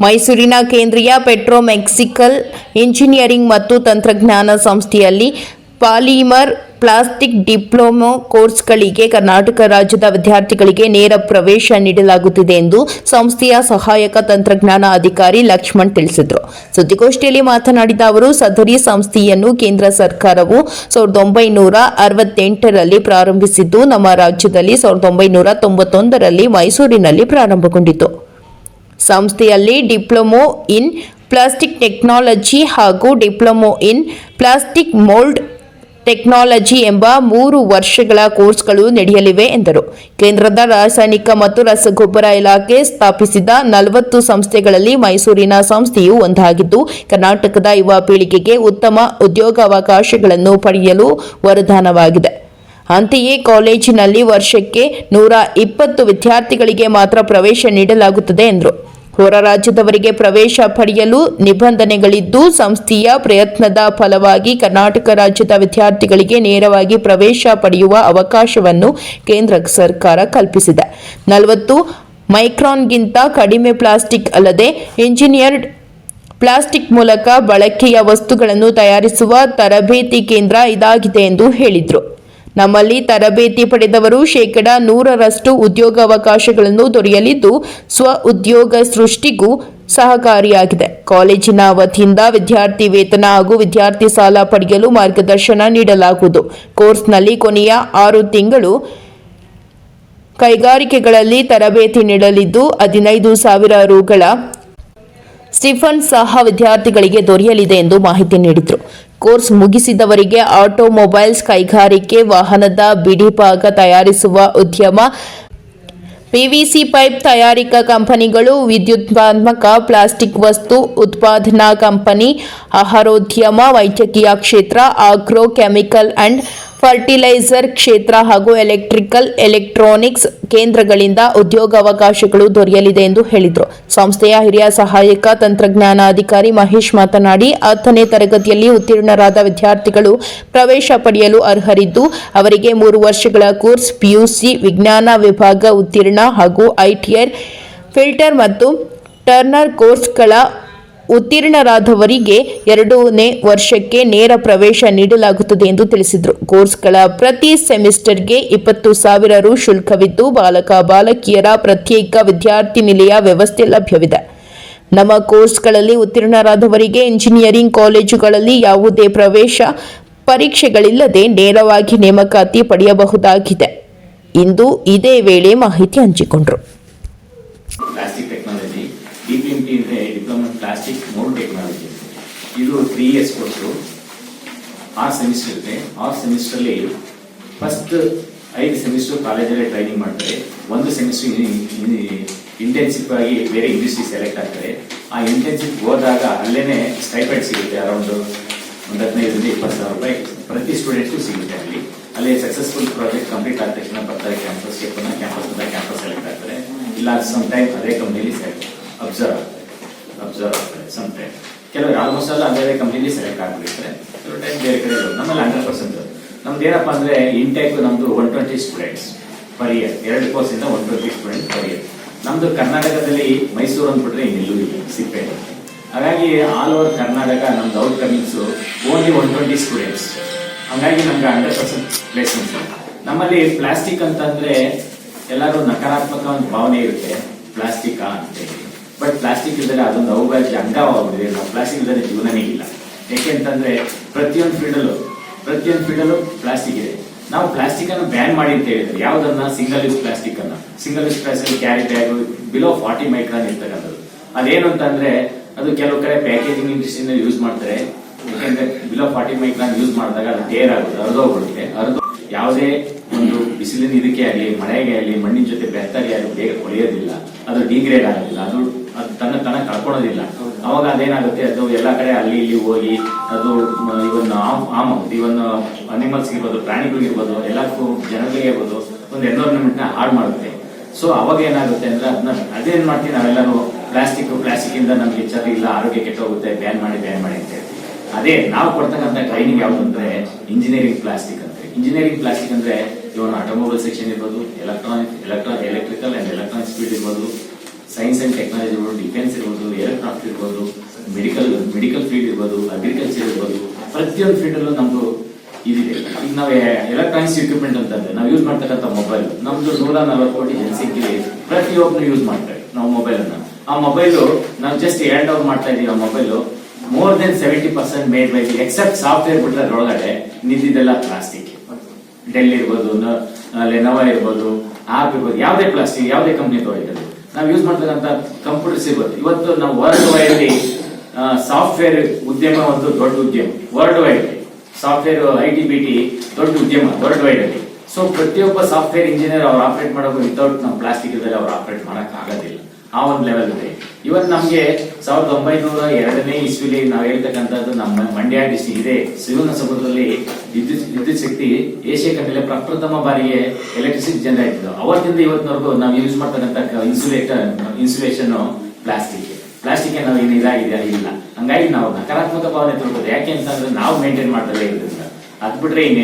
ಮೈಸೂರಿನ ಕೇಂದ್ರೀಯ ಪೆಟ್ರೋಮೆಕ್ಸಿಕಲ್ ಇಂಜಿನಿಯರಿಂಗ್ ಮತ್ತು ತಂತ್ರಜ್ಞಾನ ಸಂಸ್ಥೆಯಲ್ಲಿ ಪಾಲಿಮರ್ ಪ್ಲಾಸ್ಟಿಕ್ ಡಿಪ್ಲೊಮೊ ಕೋರ್ಸ್ಗಳಿಗೆ ಕರ್ನಾಟಕ ರಾಜ್ಯದ ವಿದ್ಯಾರ್ಥಿಗಳಿಗೆ ನೇರ ಪ್ರವೇಶ ನೀಡಲಾಗುತ್ತಿದೆ ಎಂದು ಸಂಸ್ಥೆಯ ಸಹಾಯಕ ತಂತ್ರಜ್ಞಾನ ಅಧಿಕಾರಿ ಲಕ್ಷ್ಮಣ್ ತಿಳಿಸಿದರು. ಸುದ್ದಿಗೋಷ್ಠಿಯಲ್ಲಿ ಮಾತನಾಡಿದ ಅವರು, ಸದರಿ ಸಂಸ್ಥೆಯನ್ನು ಕೇಂದ್ರ ಸರ್ಕಾರವು ಸಾವಿರದ ಒಂಬೈನೂರ ಅರವತ್ತೆಂಟರಲ್ಲಿ ಪ್ರಾರಂಭಿಸಿದ್ದು, ನಮ್ಮ ರಾಜ್ಯದಲ್ಲಿ ಸಾವಿರದ ಒಂಬೈನೂರ ತೊಂಬತ್ತೊಂದರಲ್ಲಿ ಮೈಸೂರಿನಲ್ಲಿ ಪ್ರಾರಂಭಗೊಂಡಿತು. ಸಂಸ್ಥೆಯಲ್ಲಿ ಡಿಪ್ಲೊಮೊ ಇನ್ ಪ್ಲಾಸ್ಟಿಕ್ ಟೆಕ್ನಾಲಜಿ ಹಾಗೂ diploma in plastic mould technology ಎಂಬ ಮೂರು ವರ್ಷಗಳ ಕೋರ್ಸ್ಗಳು ನಡೆಯಲಿವೆ ಎಂದರು. ಕೇಂದ್ರದ ರಾಸಾಯನಿಕ ಮತ್ತು ರಸಗೊಬ್ಬರ ಇಲಾಖೆ ಸ್ಥಾಪಿಸಿದ ನಲವತ್ತು ಸಂಸ್ಥೆಗಳಲ್ಲಿ ಮೈಸೂರಿನ ಸಂಸ್ಥೆಯು ಒಂದಾಗಿದ್ದು, ಕರ್ನಾಟಕದ ಯುವ ಪೀಳಿಗೆಗೆ ಉತ್ತಮ ಉದ್ಯೋಗಾವಕಾಶಗಳನ್ನು ಪಡೆಯಲು ವರದಾನವಾಗಿದೆ. ಅಂತೆಯೇ ಕಾಲೇಜಿನಲ್ಲಿ ವರ್ಷಕ್ಕೆ ನೂರ ಇಪ್ಪತ್ತು ವಿದ್ಯಾರ್ಥಿಗಳಿಗೆ ಮಾತ್ರ ಪ್ರವೇಶ ನೀಡಲಾಗುತ್ತದೆ ಎಂದರು. ಹೊರ ರಾಜ್ಯದವರಿಗೆ ಪ್ರವೇಶ ಪಡೆಯಲು ನಿಬಂಧನೆಗಳಿದ್ದು, ಸಂಸ್ಥೆಯ ಪ್ರಯತ್ನದ ಫಲವಾಗಿ ಕರ್ನಾಟಕ ರಾಜ್ಯದ ವಿದ್ಯಾರ್ಥಿಗಳಿಗೆ ನೇರವಾಗಿ ಪ್ರವೇಶ ಪಡೆಯುವ ಅವಕಾಶವನ್ನು ಕೇಂದ್ರ ಸರ್ಕಾರ ಕಲ್ಪಿಸಿದೆ. ನಲವತ್ತು, ಮೈಕ್ರಾನ್ಗಿಂತ ಕಡಿಮೆ ಪ್ಲಾಸ್ಟಿಕ್ ಅಲ್ಲದೆ ಇಂಜಿನಿಯರ್ಡ್ ಪ್ಲಾಸ್ಟಿಕ್ ಮೂಲಕ ಬಳಕೆಯ ವಸ್ತುಗಳನ್ನು ತಯಾರಿಸುವ ತರಬೇತಿ ಕೇಂದ್ರ ಇದಾಗಿದೆ ಎಂದು ಹೇಳಿದರು. ನಮ್ಮಲ್ಲಿ ತರಬೇತಿ ಪಡೆದವರು ಶೇಕಡ ನೂರರಷ್ಟು ಉದ್ಯೋಗಾವಕಾಶಗಳನ್ನು ದೊರೆಯಲಿದ್ದು, ಸ್ವ ಉದ್ಯೋಗ ಸೃಷ್ಟಿಗೂ ಸಹಕಾರಿಯಾಗಿದೆ. ಕಾಲೇಜಿನ ವತಿಯಿಂದ ವಿದ್ಯಾರ್ಥಿ ವೇತನ ಹಾಗೂ ವಿದ್ಯಾರ್ಥಿ ಸಾಲ ಪಡೆಯಲು ಮಾರ್ಗದರ್ಶನ ನೀಡಲಾಗುವುದು. ಕೋರ್ಸ್ನಲ್ಲಿ ಕೊನೆಯ ಆರು ತಿಂಗಳು ಕೈಗಾರಿಕೆಗಳಲ್ಲಿ ತರಬೇತಿ ನೀಡಲಿದ್ದು, ಹದಿನೈದು ಸಾವಿರ ರುಗಳ ಸ್ಟಿಫನ್ ಸಹ ವಿದ್ಯಾರ್ಥಿಗಳಿಗೆ ದೊರೆಯಲಿದೆ ಎಂದು ಮಾಹಿತಿ ನೀಡಿದರು. ಕೋರ್ಸ್ ಮುಗಿಸಿದವರಿಗೆ ಆಟೋಮೊಬೈಲ್ಸ್ ಕೈಗಾರಿಕೆ ವಾಹನದ ಬಿಡಿಭಾಗ ತಯಾರಿಸುವ ಉದ್ಯಮ. ಪಿವಿಸಿ ಪೈಪ್ ತಯಾರಿಕಾ ಕಂಪನಿಗಳು ವಿದ್ಯುತ್ಪಾತ್ಮಕ ಪ್ಲಾಸ್ಟಿಕ್ ವಸ್ತು ಉತ್ಪಾದನಾ ಕಂಪನಿ, ಆಹಾರೋದ್ಯಮ, ವೈದ್ಯಕೀಯ ಕ್ಷೇತ್ರ, ಆಗ್ರೋ ಕೆಮಿಕಲ್ ಅಂಡ್ ಫರ್ಟಿಲೈಸರ್ ಕ್ಷೇತ್ರ ಹಾಗೂ ಎಲೆಕ್ಟ್ರಿಕಲ್ ಎಲೆಕ್ಟ್ರಾನಿಕ್ಸ್ ಕೇಂದ್ರಗಳಿಂದ ಉದ್ಯೋಗಾವಕಾಶಗಳು ದೊರೆಯಲಿದೆ ಎಂದು ಹೇಳಿದರು. ಸಂಸ್ಥೆಯ ಹಿರಿಯ ಸಹಾಯಕ ತಂತ್ರಜ್ಞಾನಾಧಿಕಾರಿ ಮಹೇಶ್ ಮಾತನಾಡಿ, ಹತ್ತನೇ ತರಗತಿಯಲ್ಲಿ ಉತ್ತೀರ್ಣರಾದ ವಿದ್ಯಾರ್ಥಿಗಳು ಪ್ರವೇಶ ಪಡೆಯಲು ಅರ್ಹರಿದ್ದು, ಅವರಿಗೆ ಮೂರು ವರ್ಷಗಳ ಕೋರ್ಸ್, ಪಿಯುಸಿ, ವಿಜ್ಞಾನ ವಿಭಾಗ ಉತ್ತೀರ್ಣ ಹಾಗೂ ಐಟಿಆರ್ ಫಿಲ್ಟರ್ ಮತ್ತು ಟರ್ನರ್ ಕೋರ್ಸ್ಗಳ ಉತ್ತೀರ್ಣರಾದವರಿಗೆ ಎರಡನೇ ವರ್ಷಕ್ಕೆ ನೇರ ಪ್ರವೇಶ ನೀಡಲಾಗುತ್ತದೆ ಎಂದು ತಿಳಿಸಿದರು. ಕೋರ್ಸ್ಗಳ ಪ್ರತಿ ಸೆಮಿಸ್ಟರ್ಗೆ ಇಪ್ಪತ್ತು ಸಾವಿರ ರು ಶುಲ್ಕವಿದ್ದು ಬಾಲಕ, ಬಾಲಕಿಯರ ಪ್ರತ್ಯೇಕ ವಿದ್ಯಾರ್ಥಿ ನಿಲಯ ವ್ಯವಸ್ಥೆ ಲಭ್ಯವಿದೆ. ನಮ್ಮ ಕೋರ್ಸ್ಗಳಲ್ಲಿ ಉತ್ತೀರ್ಣರಾದವರಿಗೆ ಇಂಜಿನಿಯರಿಂಗ್ ಕಾಲೇಜುಗಳಲ್ಲಿ ಯಾವುದೇ ಪ್ರವೇಶ ಪರೀಕ್ಷೆಗಳಿಲ್ಲದೆ ನೇರವಾಗಿ ನೇಮಕಾತಿ ಪಡೆಯಬಹುದಾಗಿದೆ. ಇಂದು ಇದೇ ವೇಳೆ ಮಾಹಿತಿ ಹಂಚಿಕೊಂಡರು. ಪ್ಲಾಸ್ಟಿಕ್ ಮೋಲ್ಡ್ ಟೆಕ್ನಾಲಜಿ ಇದು ತ್ರೀ ಇಯರ್ಸ್ ಕೋರ್ಸು ಆರು ಸೆಮಿಸ್ಟರ್ ಇರುತ್ತೆ. ಆರು ಸೆಮಿಸ್ಟ್ರಲ್ಲಿ ಫಸ್ಟ್ ಐದು ಸೆಮಿಸ್ಟರ್ ಕಾಲೇಜಲ್ಲಿ ಟ್ರೈನಿಂಗ್ ಮಾಡ್ತಾರೆ. ಒಂದು ಸೆಮಿಸ್ಟರ್ ಇಂಟೆನ್ಸಿವ್ ಆಗಿ ಬೇರೆ ಇಂಡಸ್ಟ್ರಿ ಸೆಲೆಕ್ಟ್ ಆಗ್ತಾರೆ. ಆ ಇಂಟೆನ್ಸಿವ್ ಹೋದಾಗ ಅಲ್ಲೇ ಸ್ಟೈಪೆಂಡ್ ಸಿಗುತ್ತೆ ಅರೌಂಡ್ ಒಂದು ಹದಿನೈದರಿಂದ ಇಪ್ಪತ್ತು ಸಾವಿರ ರೂಪಾಯಿ ಪ್ರತಿ ಸ್ಟೂಡೆಂಟ್ಗೂ ಸಿಗುತ್ತೆ ಅಲ್ಲಿ. ಅಲ್ಲಿ ಸಕ್ಸಸ್ಫುಲ್ ಪ್ರಾಜೆಕ್ಟ್ ಕಂಪ್ಲೀಟ್ ಆದ ತಕ್ಷಣ ಬರ್ತಾರೆ ಕ್ಯಾಂಪಸ್ ಕ್ಯಾಂಪಸ್ ಕ್ಯಾಂಪಸ್ ಸೆಲೆಕ್ಟ್ ಆಗ್ತಾರೆ. ಇಲ್ಲ ಸಮ್ ಟೈಮ್ ಅದೇ ಕಂಪ್ನಿಲಿ ಸೆಲೆಕ್ಟ್ ಅಬ್ಸರ್ವ್ ಅಬ್ಸರ್ವ್ ಆಗ್ತಾರೆ ಸಮ್ ಟೈಮ್ ಕೆಲವರು ಆಲ್ಮೋಸ್ಟ್ ಎಲ್ಲ ಅದೇ ಕಂಪ್ನಿಲಿ ಸೆಲೆಕ್ಟ್ ಆಗ್ಬಿಡ್ತಾರೆ ಕೆಲವು ಟೈಮ್ ಬೇರೆ ಕಡೆ. ನಮ್ಮಲ್ಲಿ ಹಂಡ್ರೆಡ್ ಪರ್ಸೆಂಟ್ ನಮ್ದು ಏನಪ್ಪ ಅಂದ್ರೆ ಇಂಟೇಕ್ ನಮ್ದು one twenty students per year ಎರಡು ಕೋರ್ಸ್ ಇಂದ one twenty student per year ನಮ್ದು ಕರ್ನಾಟಕದಲ್ಲಿ ಮೈಸೂರು ಅಂದ್ಬಿಟ್ರೆ ಇನ್ನೆಲ್ಲೂ ಇಲ್ಲ, ಸಿಪ್ಪೆ. ಹಾಗಾಗಿ ಆಲ್ ಓವರ್ ಕರ್ನಾಟಕ ನಮ್ದು out comings only one twenty students ಹಂಗಾಗಿ ನಮ್ಗೆ ಹಂಡ್ರೆಡ್ ಪರ್ಸೆಂಟ್ ಪ್ಲೇಸ್ಮೆಂಟ್ ನಮ್ಮಲ್ಲಿ ಪ್ಲಾಸ್ಟಿಕ್ ಅಂತಂದ್ರೆ ಎಲ್ಲರೂ ನಕಾರಾತ್ಮಕ ಒಂದು ಭಾವನೆ ಇರುತ್ತೆ. ಪ್ಲಾಸ್ಟಿಕ್ ಅಂತ ಹೇಳಿ. ಬಟ್ ಪ್ಲಾಸ್ಟಿಕ್ ಇಲ್ಲದೆ ಅದೊಂದು ಅವಿಭಾಜ್ಯ ಅಂಗವಾಗಿದೆ ನಾವು ಪ್ಲಾಸ್ಟಿಕ್ ಇಲ್ಲದೆ ಜೀವನನೇ ಇಲ್ಲ. ಯಾಕೆಂತಂದ್ರೆ ಪ್ರತಿಯೊಂದು ಫೀಲ್ಡಲ್ಲು ಪ್ರತಿಯೊಂದು ಫೀಲ್ಡಲ್ಲೂ ಪ್ಲಾಸ್ಟಿಕ್ ಇದೆ. ನಾವು ಪ್ಲಾಸ್ಟಿಕ್ ಅನ್ನು ಬ್ಯಾನ್ ಮಾಡಿ ಅಂತ ಹೇಳಿದ್ರೆ ಯಾವ್ದನ್ನ? ಸಿಂಗಲ್ ಯೂಸ್ ಪ್ಲಾಸ್ಟಿಕ್ ಅನ್ನ. Single use plastic carry bag below forty micron ಇರ್ತಕ್ಕಂಥದ್ದು. ಅದೇನು ಅಂತಂದ್ರೆ ಅದು ಕೆಲವು ಕಡೆ ಪ್ಯಾಕೇಜಿಂಗ್ ಇಂಡಸ್ಟ್ರಿನಲ್ಲಿ ಯೂಸ್ ಮಾಡ್ತಾರೆ. ಯಾಕೆಂದ್ರೆ ಬಿಲೋ ಫಾರ್ಟಿ ಮೈಕ್ರಾನ್ ಯೂಸ್ ಮಾಡಿದಾಗ ಅದು ಟೇರ್ ಆಗುತ್ತೆ ಹರಿದೋಗ್ಬಿಡುತ್ತೆ. ಹರಿದು ಯಾವುದೇ ಒಂದು ಬಿಸಿಲಿನ ಇದಕ್ಕೆ ಆಗಲಿ ಮಳೆಗೆ ಆಗಲಿ ಮಣ್ಣಿನ ಜೊತೆ ಬೆತ್ತಗೆ ಆಗಲಿ ಬೇಗ ಕೊಳೆಯೋದಿಲ್ಲ. ಅದು ಡಿಗ್ರೇಡ್ ಆಗೋದಿಲ್ಲ. ಅದು ಅದು ತನ್ನ ತನ್ನ ಕಳ್ಕೊಳ್ಳೋದಿಲ್ಲ. ಅವಾಗ ಅದೇನಾಗುತ್ತೆ? ಅದು ಎಲ್ಲ ಕಡೆ ಅಲ್ಲಿ ಇಲ್ಲಿ ಹೋಗಿ ಅದು even um um even animals ಇರ್ಬೋದು ಪ್ರಾಣಿಗಳಿರ್ಬೋದು ಎಲ್ಲಕ್ಕೂ ಜನಗಳಿಗೆ ಇರ್ಬೋದು ಒಂದು ಎನ್ವೈರನ್ಮೆಂಟ್ನ ಹಾಳು ಮಾಡುತ್ತೆ. ಸೊ ಅವಾಗ ಏನಾಗುತ್ತೆ ಅಂದ್ರೆ ಅದನ್ನ ಅದೇನ್ ಮಾಡ್ತೀವಿ? ನಾವೆಲ್ಲರೂ ಪ್ಲಾಸ್ಟಿಕ್ ಪ್ಲಾಸ್ಟಿಕ್ ಇಂದ ನಮ್ಗೆ ಹೆಚ್ಚಾಗಿ ಇಲ್ಲ ಆರೋಗ್ಯ ಕೆಟ್ಟೋಗುತ್ತೆ ಬ್ಯಾನ್ ಮಾಡಿ ಬ್ಯಾನ್ ಮಾಡಿ ಅಂತ ಹೇಳ್ತೀವಿ. ಅದೇ ನಾವು ಕೊಡ್ತಕ್ಕಂಥ ಟ್ರೈನಿಂಗ್ ಯಾವ್ದು ಅಂದ್ರೆ ಇಂಜಿನಿಯರಿಂಗ್ ಪ್ಲಾಸ್ಟಿಕ್ ಅಂತ ಇಂಜಿನಿಯರಿಂಗ್ ಪ್ಲಾಸ್ಟಿಕ್ ಅಂದ್ರೆ ಇವನ್ ಆಟೋಮೊಬೈಲ್ ಸೆಕ್ಷನ್ ಇರ್ಬೋದು electronic electron electrical and electronic speed ಇರ್ಬೋದು ಸೈನ್ಸ್ ಅಂಡ್ ಟೆಕ್ನಾಲಜಿ ಇರ್ಬೋದು ಡಿಫೆನ್ಸ್ ಇರ್ಬೋದು ಮೆಡಿಕಲ್ ಮೆಡಿಕಲ್ ಫೀಲ್ಡ್ ಇರ್ಬೋದು ಅಗ್ರಿಕಲ್ಚರ್ ಇರ್ಬೋದು, ಪ್ರತಿಯೊಂದು ಫೀಲ್ಡಲ್ಲೂ ನಮ್ದು ಇದಿದೆ. ಈಗ ನಾವು ಎಲೆಕ್ಟ್ರಾನಿಕ್ಸ್ ಇಕ್ವಿಪ್ಮೆಂಟ್ ಅಂತಂದ್ರೆ ನಾವು ಯೂಸ್ ಮಾಡ್ತಕ್ಕಂಥ ಮೊಬೈಲ್ ನಮ್ದು ನೂರ ನಲವತ್ತು ಕೋಟಿ ಜನಸಂಖ್ಯೆ ಪ್ರತಿಯೊಬ್ಬರು ಯೂಸ್ ಮಾಡ್ತಾರೆ ನಾವು ಮೊಬೈಲ್ ಅನ್ನ. ಆ ಮೊಬೈಲು ನಾವು ಜಸ್ಟ್ ಹ್ಯಾಂಡ್ ಅವರ್ ಮಾಡ್ತಾ ಇದೀವಿ ಆ mobile more than seventy percent made by except software ಬಿಟ್ರೆ ಅದರೊಳಗಡೆ ನಿಂತಿದ್ದೆಲ್ಲ ಪ್ಲಾಸ್ಟಿಕ್ ಡೆಲ್ ಇರ್ಬೋದು ಲೆನೋವಾ ಇರ್ಬೋದು ಆಪ್ ಇರ್ಬೋದು ಯಾವುದೇ ಪ್ಲಾಸ್ಟಿಕ್ ಯಾವುದೇ ಕಂಪ್ನಿ ತಗೊಳ್ಳಿದ್ರು ನಾವು ಯೂಸ್ ಮಾಡ್ತಕ್ಕಂಥ ಕಂಪ್ಯೂಟರ್ ಇರ್ಬೋದು ಇವತ್ತು ನಾವು ವರ್ಲ್ಡ್ ವೈಡ್ ಸಾಫ್ಟ್ವೇರ್ ಉದ್ಯಮ ಒಂದು ದೊಡ್ಡ ಉದ್ಯಮ. World wide software I T B T ದೊಡ್ಡ ಉದ್ಯಮ ವರ್ಲ್ಡ್ ವೈಡ್ ಅಲ್ಲಿ. ಸೊ ಪ್ರತಿಯೊಬ್ಬ ಸಾಫ್ಟ್ವೇರ್ ಇಂಜಿನಿಯರ್ ಅವ್ರು ಆಪರೇಟ್ ಮಾಡೋದು ವಿತೌಟ್ ನಾವು ಪ್ಲಾಸ್ಟಿಕ್ ಅವ್ರು ಆಪರೇಟ್ ಮಾಡೋಕ್ಕಾಗೋದಿಲ್ಲ ಆ ಒಂದು ಲೆವೆಲ್ ಇದೆ. ಇವತ್ತು ನಮ್ಗೆ ಸಾವಿರದ ಒಂಬೈನೂರ ಎರಡನೇ ಇಸ್ವಿಲಿ ನಾವು ಹೇಳ್ತಕ್ಕಂಥದ್ದು ನಮ್ಮ ಮಂಡ್ಯ ಡಿಸ್ಟಿಕ್ ಇದೆ. ಸಿವನ ಸಮುದ್ರದಲ್ಲಿ ವಿದ್ಯುತ್ ವಿದ್ಯುತ್ ಶಕ್ತಿ ಏಷ್ಯಾ ಕಂಡಲ್ಲಿ ಪ್ರಪ್ರಥಮ ಬಾರಿಗೆ ಎಲೆಕ್ಟ್ರಿಸಿಟಿ ಜನರೇಟ್ ಇದ್ದು ಅವತ್ತಿಂದ ಇವತ್ತಿನವರೆಗೂ ನಾವು ಯೂಸ್ ಮಾಡ್ತಕ್ಕಂಥ ಇನ್ಸುಲೇಟರ್ ಇನ್ಸುಲೇಷನ್ ಪ್ಲಾಸ್ಟಿಕ್ ಪ್ಲಾಸ್ಟಿಕ್ ನಾವು ಏನು ಇದಾಗಿದೆ ಇಲ್ಲ ಹಂಗಾಗಿ ನಾವು ನಕಾರಾತ್ಮಕ ಭಾವನೆ ತೋರ್ಬೋದು ಯಾಕೆ ಅಂತಂದ್ರೆ ನಾವು ಮೇಂಟೈನ್ ಮಾಡ್ತಾರೆ ಇರೋದ್ರಿಂದ ಅದ್ ಬಿಟ್ರೆ ಇನ್ನೇನು